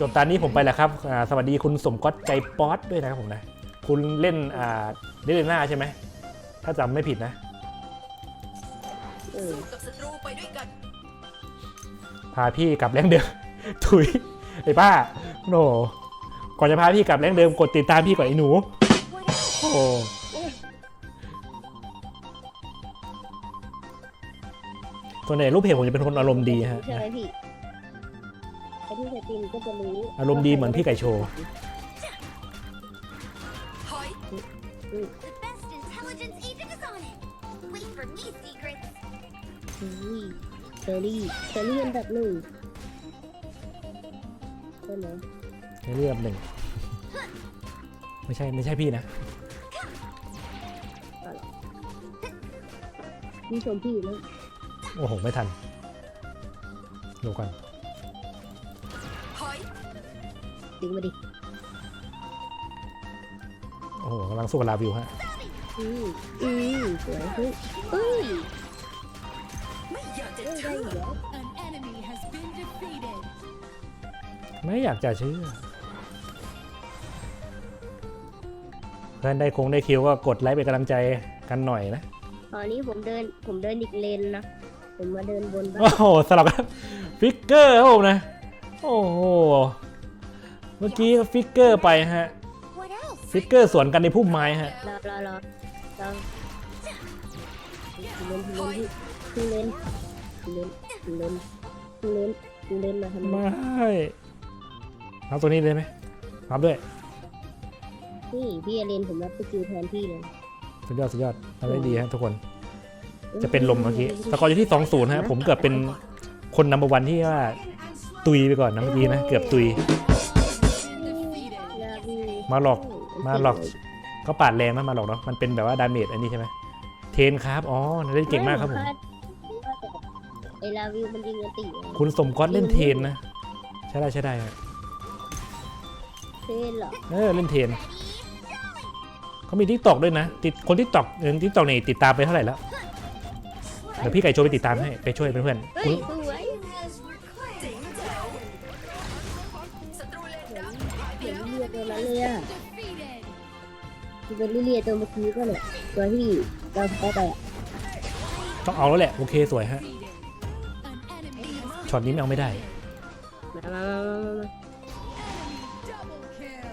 จบตอนนี้ผมไปแล้วครับอ่าสวัสดีคุณสมก๊อตใจป๊อตด้วยนะครับผมนะ คุณเล่นอ่าเล่นหน้าใช่ไหม ถ้าจำไม่ผิดนะเออสู้กับศัตรูไปด้วยกันพาพี่กลับแรงเดิม ถุยไอ้ป้า โน ก่อนจะพาพี่กลับแรงเดิมกดติดตามพี่ก่อนไอ้หนู โอ้โหส่วนใหญ่รูปเพจผมจะเป็นคนอารมณ์ดีฮะใช่ไหม พี่ไอ้ที่สตรีมก็จะรู้อารมณ์ดีเหมือนพี่ไก่โชว์ถอย The best intelligence agent is on it. Wait for me, secrets. อุ้ยเชอรี่เชอรี่อันดับหนึ่งใช่ไหมในเรื่องหนึ่ง ไม่ใช่ไม่ใช่พี่นะพี่ชมพี่นะโอ้โห ไม่ทันดูก่อน ดึงมาดิโอ้โหกำลังสู้กับลาวิวฮะอืมอืมสวยเฮ้ยเฮ้ยไม่อยากจะเฮ้ยได้เชื่ออยู่แล้ว An enemy has been defeated. ไม่อยากจะเชื่อเพื่อนได้คงได้คิวก็กดไลค์เป็นกำลังใจกันหน่อยนะตอนนี้ผมเดินผมเดินอีกเลนนะผมมาเดินบนบ้านโอ้โหสลับกันฟิกเกอร์ครับผมนะ โอ้โห เมื่อกี้ฟิกเกอร์ไปฮะ What else? ฟิกเกอร์สวนกันในพุ่มไม้ฮะ รอรอรอรอเลนเลนเลนเลนเลนเลนเลนมาทำไมไม่เอาตัวนี้เลยไหมรับด้วย พี่พี่เลนผมรับสกิลแทนพี่เลยสุดยอด สุดยอดทำได้ดีฮะทุกคน จะเป็นลมเมื่อกี้สกอร์อยู่ที่ 2-0ฮะผมเกือบเป็นคนนัมเบอร์วันที่ว่าตุยไปก่อนนะเมื่อกี้นะ เกือบตุย มาหลอกมาหลอกเขาปาดแรงนะมาหลอกเนาะมันเป็นแบบว่าดาเมจอันนี้ใช่ไหมเทนครับอ๋อเล่นเก่งมากครับผมไอลาวิวมันยิงอันติคุณสมก๊อตเล่นเทนนะใช่ได้ใช่ได้ฮะเทนเหรอเออเล่นเทนเขามีทิกตอกด้วยนะ ติดคนทิกตอกเออทิกตอกนี่ติดตามไปเท่าไหร่แล้วเดี๋ยวพี่ไก่โจไปติดตามให้ไปช่วยเพื่อนๆ ล้วเลียตัวนั้นเลยอะ Defeated. ที่เป็นลิเลียตัวเมื่อกี้ก็เนี่ยตัวที่เราไปไปอะต้องเอาแล้วแหละ โอเคสวยฮะ Defeated. An enemy has ช็อตนี้ไม่เอาไม่ได้มามามามามา double kill.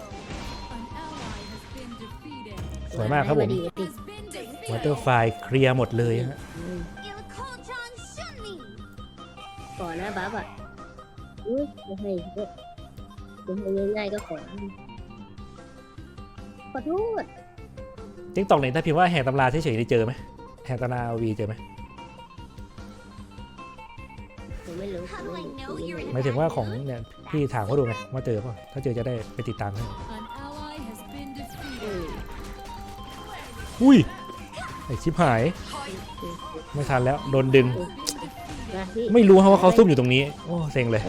An ally has been defeated. สวยมากครับผมดีดี Has been วอ defeated. เตอร์ไฟเคลียร์หมดเลยฮะอืม Ilkolchan Shunmi. ก่อนนะบ๊าบอะอุ้ยไม่ให้ ก็ไม่ให้ง่ายๆก็ขอ ขอโทษทิกตอกเนี่ยถ้าพิมพ์ว่าแหกตำราเฉยๆได้เจอไหมแหกตำราวีเจอไหมผมไม่รู้ผมไม่รู้ know you're in หมายถึงว่าของเนี่ยพี่ถามเขาดูไงว่าเจอป่ะถ้าเจอจะได้ไปติดตามให้ An ally has been อื defeated. มอุ้ยไอชิบหายไม่ทันแล้วโดนดึงนะพี่ ไม่รู้ครับว่าเขาซุ่มอยู่ตรงนี้โอ้เซ็งเลย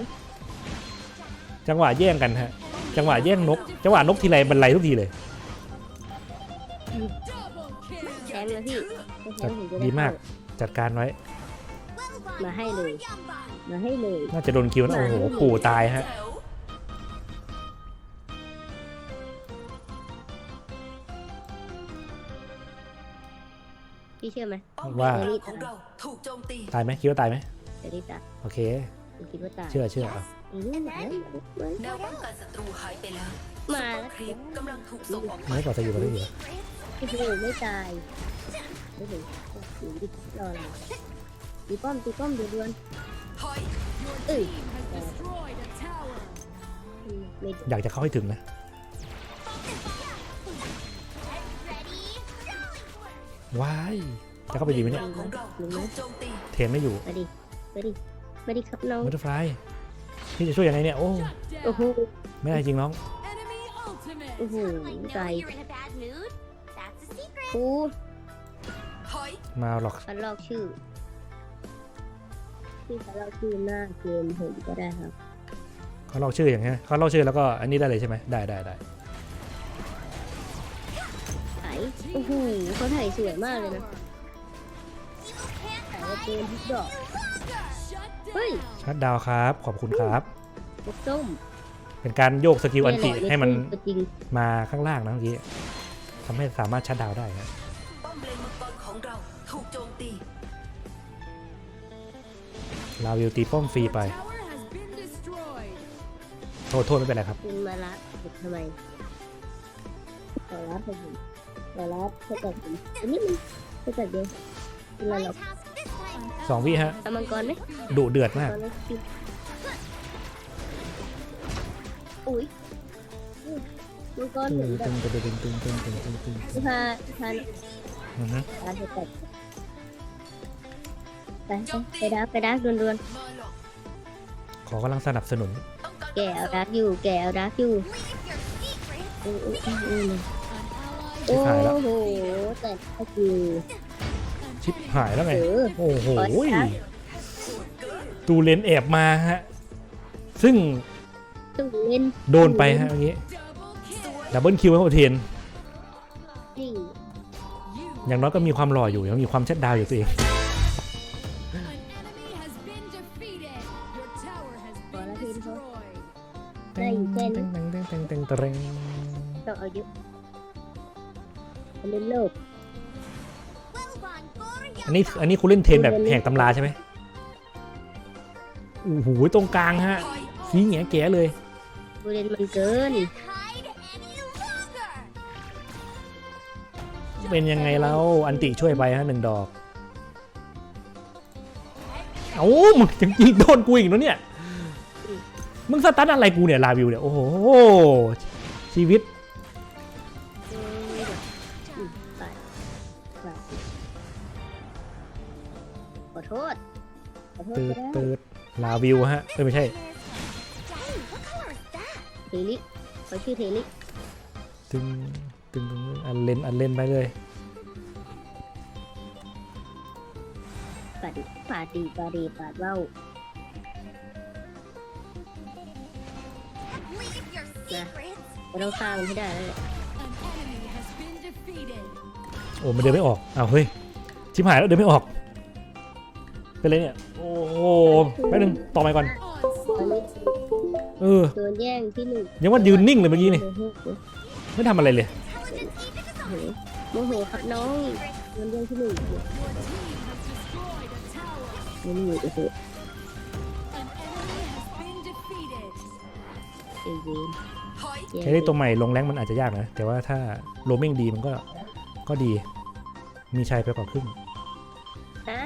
จังหวะแย่งกันฮะ จังหวะแย่งนก จังหวะนกทีไรบรรลัยทุกทีเลย Double kill. แทงนะพี่แทงผมจะไดีมาก จัดการไว้ Well, Mà hay Bobby, lười. you're Yamba. มาให้เลยน่าจะโดนคิวนะโอ้โห ปู่ตายฮะแจ๋วพี่เชื่อไหมป้อมว่าปราการของเราถูกโจมตีตายไหมคิดว่าตายไหมเดี๋ยวนี้ตาโอเคผมคิดว่าตาย เชื่อเชื่อเอา อืมมามาแนวป้องกันศัตรูหายไปแล้วมาซุปเปอร์ครีปกำลังถูกส่งออกไปไม่ก่อนจะอยู่ก็ได้อยู่โอ้โหไม่ตายไม่ถึงอยู่ที่รออะไรตีป้อมตีป้อมเดือดวนถอยเอ้ย Has destroyed a tower. อืมไม่อยากจะเข้าให้ถึงนะ Ready? ว้ายจะเข้าไปดีไหมเนี่ยป้อของเราถูกโจมตีเทนไม่อยู่มาดิมาดิมาดิครับน้องมัตเตอร์ไฟ พี่จะช่วยยังไงเนี่ยโอ้ Shut โอ้ down. โหไม่ได้จริงน้อง Enemy ultimate. โอ้โห I know ตาย you're in a bad mood. That's a secret. กูถอยมาหรอกเขาลอกชื่อที่เขาลอกชื่อหน้าเกมผมก็ได้ครับเขาเล่าชื่ออย่างเงี้ยเขาเล่าชื่อแล้วก็อันนี้ได้เลยใช่ไหมได้ได้ได้ถ่ายโอ้โหเขาถ่ายสวยมากเลยนะถ่ายว่าเกมทุกดอก Shut เฮ้ย down. ชัดดาวครับ ขอบคุณครับ ลูกส้มเป็นการโยกสกิลอันติให้มันตัวจริงมาข้างล่างนะเมื่อกี้ทำให้สามารถชัดดาวน์ได้นะป้อมเลนมังกรของเราถูกโจมตีลาวิวตีป้อมฟรีไป Tower has been destroyed. โทษโทษไม่เป็นไรครับคุณมาละผมทำไมขอรับผมขอรับเพื่อตัดผมอันนี้มันเพื่อตัดเดียวอะไรห สองวิฮะทำมังกรไหมดุเดือดมากตอนนี้สิอุ้ยมังกรตึเหมือนงแบตึบงตึงตึงตึงตึงตึงตึงตึงที่พาที่พาอือฮึพาเธอตัดไปไปดักไปดักด่วนมาหลอกขอกำลังสนับสนุนต้องการๆแกเอาดักอยู่ แกเอาดักอยู่ Leave your secrets. อืออืออืออือ An ally โอ้ชิบหายแล้วโหแต่ก็คือ ชิปหายแล้วไงเออโอ้โหขอช้าตูเลนแอบมาฮะ ซึ่งต้องเล่นโดนไปฮะเมื่อกี้ double kill. ดับเบิลคิวให้โอเทนจริง You. อย่างน้อยก็มีความหล่ออยู่ ยังมีความชัดดาวอยู่ตัวเอง An enemy has been defeated. Your tower has been destroyed. ได้อยู่แค่นี้ตึงตึงตึงตึงตึงต้องเอาเยอะมันเป็นโลก Well done, for อันนี้อันนี้คุณเล่นเทรนแบบแหกตำราใช่ไหมโอ้โหตรงกลางฮะถอยสีแง่แก่เลยบูเรนมันเกิน hide any longer. เป็นยังไงแล้วอันติช่วยไปฮะหนึ่งดอก เอ้ามึงยังยิงโดนกูอีกแล้วเนี่ย มึงสตันอะไรกูเนี่ยลาวิวเนี่ย โอ้โหชีวิต วิวฮะเอ้ยไม่ใช่ Daddy, what color is that? เทลิขอชื่อเทลิตึงตึงตึงอันเลนอันเลนไปเลยปาดีปาดีปาดีปาดเว้า Leave your secrets. ก็ต้องฆ่ามันให้ได้แล้วแหละ An enemy has been defeated. โอ้มันเดินไม่ออกอ้าวเฮ้ยชิบหายแล้วเดินไม่ออกเป็นไรเนี่ยโอ้โหแป๊บนึงต่อไปก่อนตอนนี้เออโดนแย่งที่หนึ่งยังว่ายืนนิ่งเลยเมื่อกี้นี่โอ้โหไม่ทำอะไรเลย Intelligence even is โอ้โหโมโหครับน้องโดนแย่งที่หนึ่ง Your team has destroyed a tower. นี่นี่โอ้โห An enemy has been defeated. เอเวนถอยแย่งใช้ได้ตัวใหม่ลงแรงมันอาจจะยากนะ แต่ว่าถ้าโรมมิ่งดีมันก็ก็ดี มีชัยไปกว่าครึ่งฮะ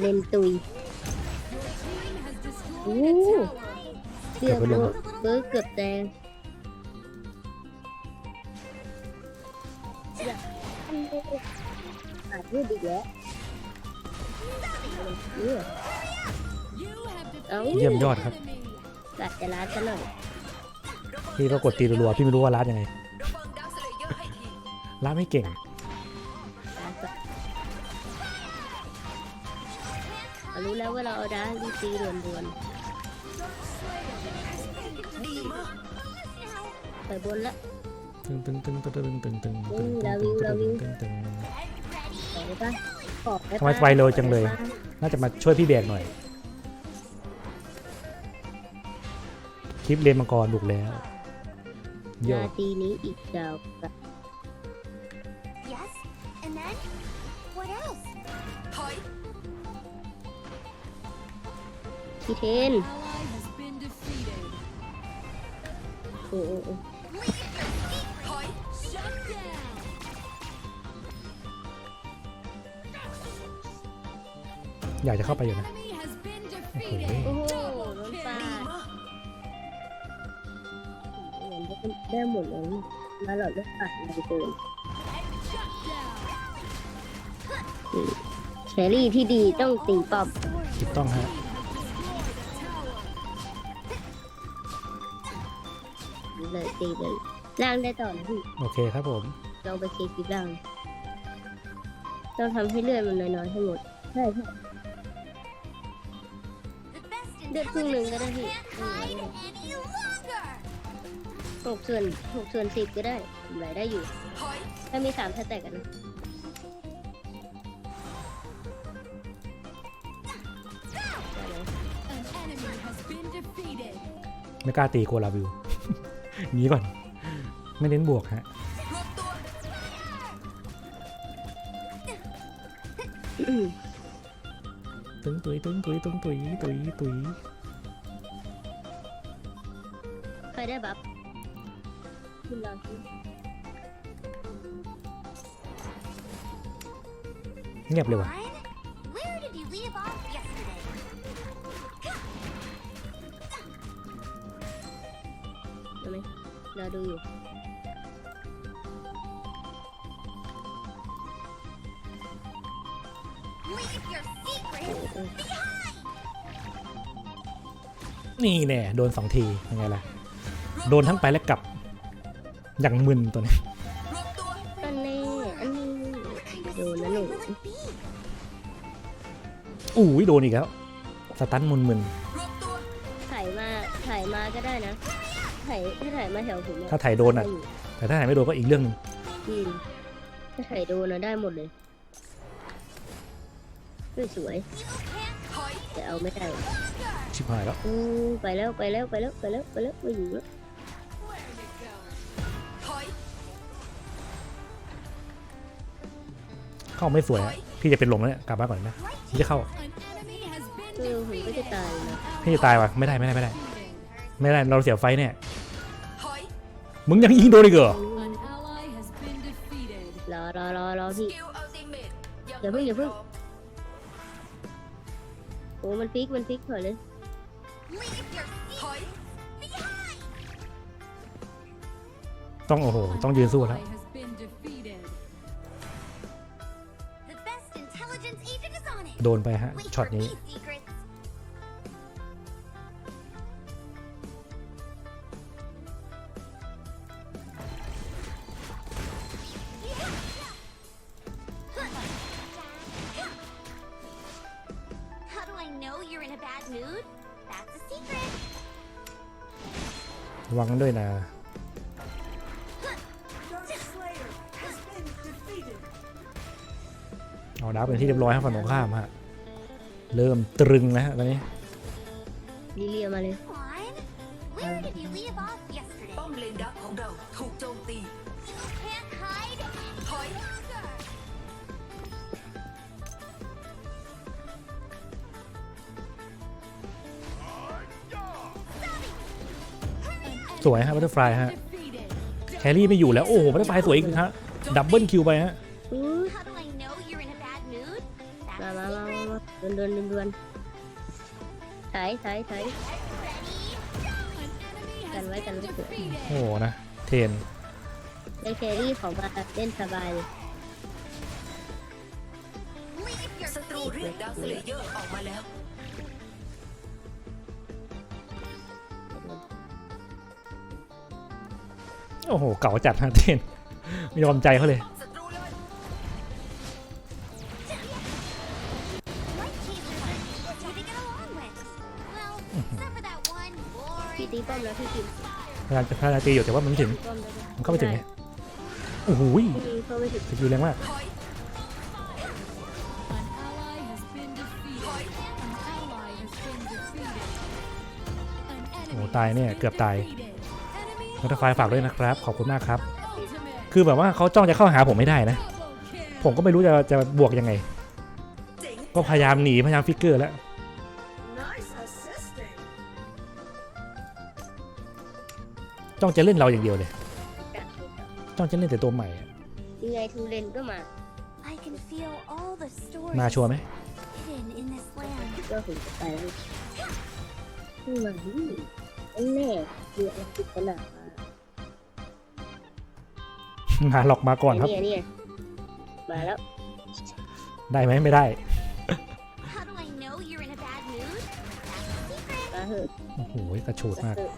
เลนตุย Your team has destroyed a Ooh. tower. เกือบโดนเบิร์กเกือบแตงอาจพูดดีแล้วเนี่ย You have defeated เอ้าเยี่ยมยอดครับ enemy. กัดจะร้านซะหน่อยพี่ก็กดตีรัวๆพี่ไม่รู้ว่ารัดยังไงระวังดาวสเลเยอร์ให้ทีรัดไม่เก่ง เอารู้แล้วว่าเราเอาด้านดีตีด่วนดีมากๆไปบนละตึงตึงตึงตึงตึงตึงตึงอืตึงมตึลางวิตึวงลาวิวตึงตึงขอได้ปะขอด้ปะทำไมไฟเร็วจังเลย น่าจะมาช่วยพี่แบกหน่อย คลิปเรียนมังกรบุกแล้วโยนาทีนี้อีกดาวกับ Yes. And then? What else? พี่เท An น ally has been defeated. โอ้โอ้โอ้ถอย Shut down. อยากจะเข้าไปอยู่นะ Enemy has been defeated. โอ้โหโดนปาดีดมากเหมือนได้หมดเลยมาหลอดลูกปัดมาเกิน Shut down. แครี่ที่ดีต้องตีป้อมถูกต้องฮะ เลยตีเลยล่างได้ต่อนะพี่โอเคครับผม ลองไปเคลียร์คลิปล่างต้องทำให้เลือดมันน้อยๆให้หมดใช่ใช่ The best เลือดครึ่งหนึ่งก็ได้พี่ can't hide any longer. โคหกส่วนหกส่วนสิบก็ได้ทำไรได้อยู่ถอยถ้ามีสามสแต็กกันนะ An enemy has been defeated. ไม่กล้าตีโกลาวิว หนีก่อน ไม่เน้นบวกฮะรวมตัวตึงตุยตึงตุยตึงตุยตุยตุยใครได้บัฟคุณลองสิเงียบเลยว่ะ รอดูอยู่ Leave your secret เออนี่แน่โดนสองทียังไงล่ะ โดนทั้งไปและกลับ อย่างมึนตัวนี้รวมตัวอันนี้อันนี้ What kind of โดนนะหนู secret will it be? อู้ยโดนอีกแล้ว สตันมึนมึนรวมตัวถ่ายมาถ่ายมาก็ได้นะ ถ่ายถ้าถ่ายมาแถวผมอะถ้าถ่ายโดนอะได้ยู่แต่ถ้าถ่ายไม่โดนก็อีกเรื่องหนึงอืมถ้าถ่ายโดนนะได้หมดเลยเฮ้ยสวยถอยแต่เอาไม่ได้ว่ะชิบหายแล้วอู้ไปแล้วไปแล้วไปแล้วไปแล้วไปแล้วไม่อยู่แล้วถอยเข้าไม่สวยฮะพี่จะเป็นลมแล้วเนี่ยกลับบ้านก่อนนะพี่จะเข้า An enemy has been เออผมก็จะตายนะพี่จะตายว่ะไม่ได้ไม่ได้ไม่ได้ defeated. ไม่ได้เราเสียไฟเนี่ยถอย มึงยังยิงโดนอีกเหรอ An ally has been defeated. รอรอรอรอสพี่กิลอัลติเมตอย่าเพิ่งอย่าเพิ่ง โอ้มันฟิกมันฟิกถอยเลย Leave your ถอยต้องโอ้โห An ต้องยืนสู้แล้ว ally has been defeated. The best intelligence agent is on it. โดนไปฮะ Wait ช็อต for นี้ ด้วยนะ Dark Slayer has been defeated. เอาดาบเป็นที่เรียบร้อยครับฝั่งตรงข้ามฮะ เริ่มตรึงแล้วฮะตอนนี้ลิเลียมาเลย Come on. Where did you leave off yesterday? ป้อมเลนดักของเราถูกโจมตี You can't hide. ถอย สวยฮะบัตเตอร์ฟลายฮะ Defeated. แครี่ไม่อยู่แล้ว โอ้โหบัตเตอร์ฟลายสวยอีกฮะดับเบิลคิวไปฮะอู้ How do I know you're in a bad mood? มา That's มา a มา secret. มาดวนดวนดวนดวนถ่ายถ่ายถ่าย Ready? An enemy has Cần been lấy, cần lấy. โอ้ defeated. โหนะ เทนได้แครี่ของมาเล่นสบายเลย Leave your ศัตรูเรียกดาวสเลเยอร์ออกมาแล้ว โอ้โห เก่าจัดฮะเทนไม่ยอมใจเขาเลย พี่ตีป้อมแล้วพี่กินพยายามจะพยายามตีอยู่แต่ว่ามันไม่ถึง ป้อมได้ปะมันเข้าไม่ถึงไงโอ้โหอืมเข้าไม่ถึงสกิลแรงมาก An ally has been defeated. An ally has been defeated. An โอ้ enemy ตายเนี่ย has been เกือบตาย defeated. Enemy บัตเตอร์ฟลายฝากด้วยนะครับ ขอบคุณมากครับ ultimate. คือแบบว่าเขาจ้องจะเข้าหาผมไม่ได้นะ Double kill. ผมก็ไม่รู้จะจะบวกยังไงเจ๋งก็พยายามหนีพยายามฟิกเกอร์แล้ว Nice assisting. จ้องจะเล่นเราอย่างเดียวเลยจ้องจะเล่นแต่ตัวใหม่อะยังไงทูเลนก็มา I can feel all the stories มาชัวร์ไหม hidden in this land. ก็ถึงจะไปแล้วเพิ่งมาดิอันแน่คืออันติดขนาด มามาหลอกมาก่อนครับเนี่ยเนี่ยมาแล้ว ได้ไหมไม่ได้ How do I know you're in a bad mood? That's a secret. มาเหอะโอ้โหกระโฉดมากเหอะ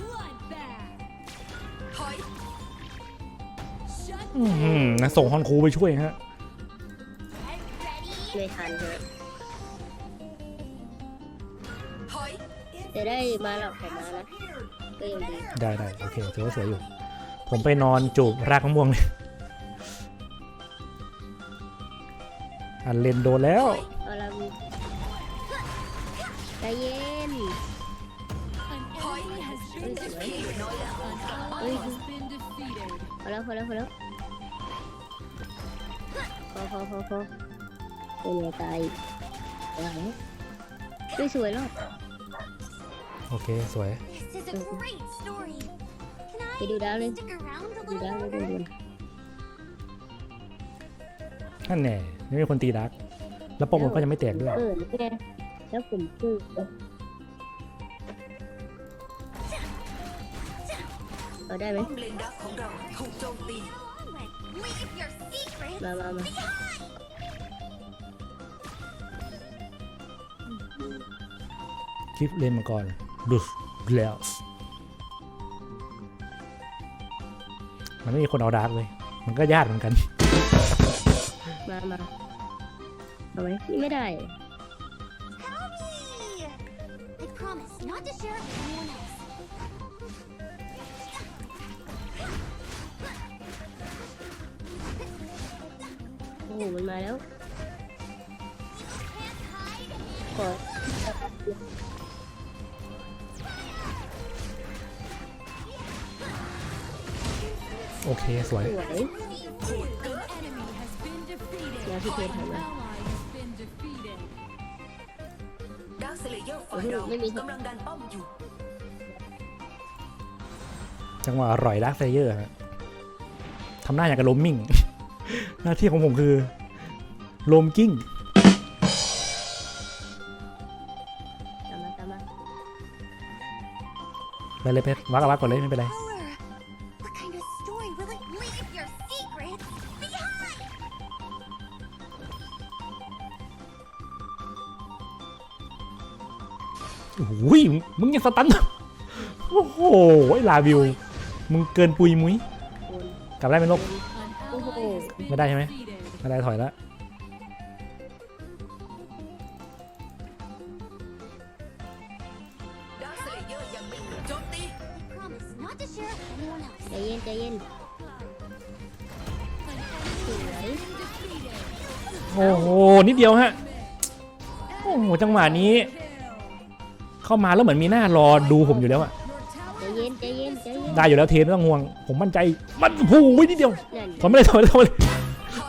Bloodbath. ถอย Shut อื้อหือนะส่งฮอนคูไปช่วยฮะ Ready? ไม่ทันฮะถอย In จะได้มาหลอกของมานะ ก็ยังดีได้ได้โอเคถือว่าสวยอยู่ ผมไปนอนจูบรากมะม่วงเลยอันเลนโดนแล้ว เอาละมีใจเย็น An enemy has been defeated. An ally has been defeated. พอแล้วพอแล้วพอแล้วพอพอพอพอเป็นไงตายอะไรไม่สวยหรอกโอเค สวย is a great story. Can ไปดูดาวเลย I stick around a ดู little ดาวเลยดู longer? ดาวนั่นแน่ไม่มีคนตีดัก แล้วปมมันก็ยังไม่แตกด้วย เออนี่ไงแล้วผมคือเอาได้ไหม ป้อมเลนดักของเราถูกโจมตี Leave your secrets มามามา คลิปเลนมาก่อนดูส แล้ว มันไม่มีคนเอาดักเลย มันก็ยากเหมือนกัน มามาเอาไหมนี่ไม่ได้ โอเคสวย สวย An enemy has been defeated. Yeah, he did, An huh? ally has been defeated. ดักสเลเยอร์ฝ่ายเราไม่มีกำลังดันป้อมอยู่จังหวะอร่อยดักไซเยอร์ฮะทำหน้าอย่างกับล้มมิ่ง หน้าที่ของผมคือลมกิ้งตามมาตามมาไปเลยเพชรวักวักก่อนเลยไม่เป็นไร โอ้โหมึงยังสตันโอ้โหลาวิว มึงเกินปุยมุ้ยกลับได้ไหมลบ An ally has been ไม่ได้ใช่ไหมไม่ได้ถอยแล้วใจเย็นใจเย็นโอ้โหนิดเดียวฮะโอ้โหจังหวะนี้ เข้ามาแล้วเหมือนมีหน้ารอดูผมอยู่แล้วอะใจเย็นใจเย็นใจเย็นได้อยู่แล้วเทนไม่ต้องห่วง ผมมั่นใจ มันโอ้โหนิดเดียวนั่นถอยไม่ได้ถอยไม่ได้ถอยไม่ได้ถอย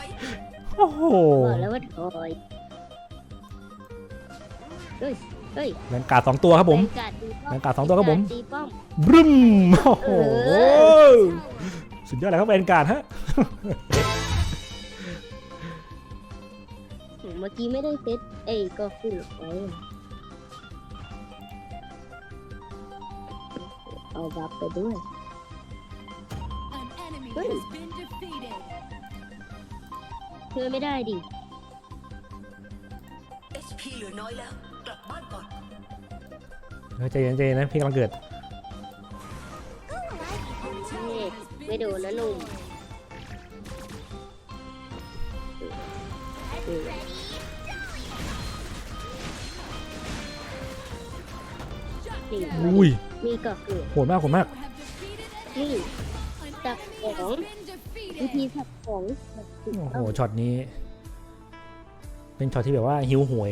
โอ้โหบอกแล้วว่าถอยเฮ้ยเฮ้ยแรงกาดสองตัวครับผมแรงกาดตีป้อมแรงกาดสองตัวครับผมตีป้อม บรึ้มโอ้โห เอ สุดยอดเลยครับแรงกาดฮะ เมื่อกี้ไม่ได้เซตเอ้ยก็ขึ้นไว้ เอาบัฟไปด้วย An enemy Hey. has been defeated. เพื่อไม่ได้ดิ HP เหลือน้อยแล้ว กลับบ้านก่อนเฮ้ยใจเย็นใจเย็นนะพี่กำลังเกิดนี่ไม่โดนนะหนุ่มนี่นี่อุ้ ยมีก็เกิดโหดมากโหดมาก You have defeated นี่ an Tập enemy ổn. has been วิธี defeated. สับของโอ้โหช็อตนี้ เป็นช็อตที่แบบว่าหิวโหวย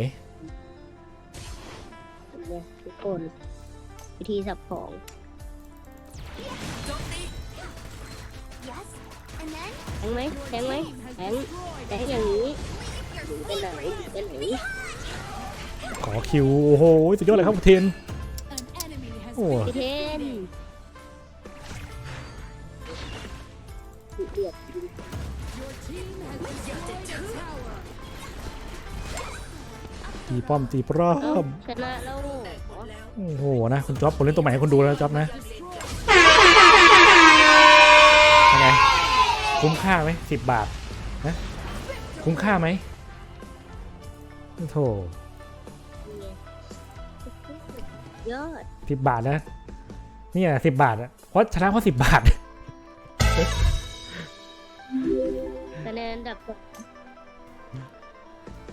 เนี่ยทุกคนวิธีสับของโจมตี Yes. And then แทงไหม Your แทงไหม team has แทง destroyed แทงอย่างนี้ leave หนี your ไปไหนหนี secrets ไปไหนขอคิว โอ้โหสุดยอดเลยครับเทน An หพี่เทนตีป้อมตีป้อมชนะแล้วโอ้โหนะคุณจ๊อบผมเล่นตัวใหม่ให้คุณดูแล้วจ๊อบนะยังไงคุ้มค่าไหมสิบบาทนะคุ้มค่าไหมโถ ยอดสิบบาทนะเนี่ยสิบบาทอะเพราะชนะเพราะสิบบาท คะแนนอันดับสอ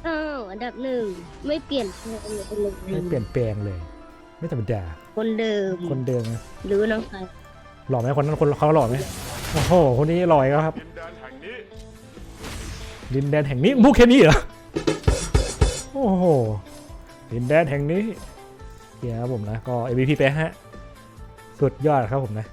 อ้อันดับหนึ่งไม่เปลี่ยนแปลงเลยไม่เปลี่ยนแปลงเลย ไม่ธรรมดาคนเดิมคนเดิมหรือน้องใครหล่อไหมคนนั้นคนเขาหล่อไหมโอ้โหคนนี้หล่อยแล้วครับ ดินแดนแห่งนี้มูดแค่นี้เหรอโอ้โหดินแดนแห่งนี้ เชียรับผมนะก็ MVP ไปฮะสุดยอดครับผมนะ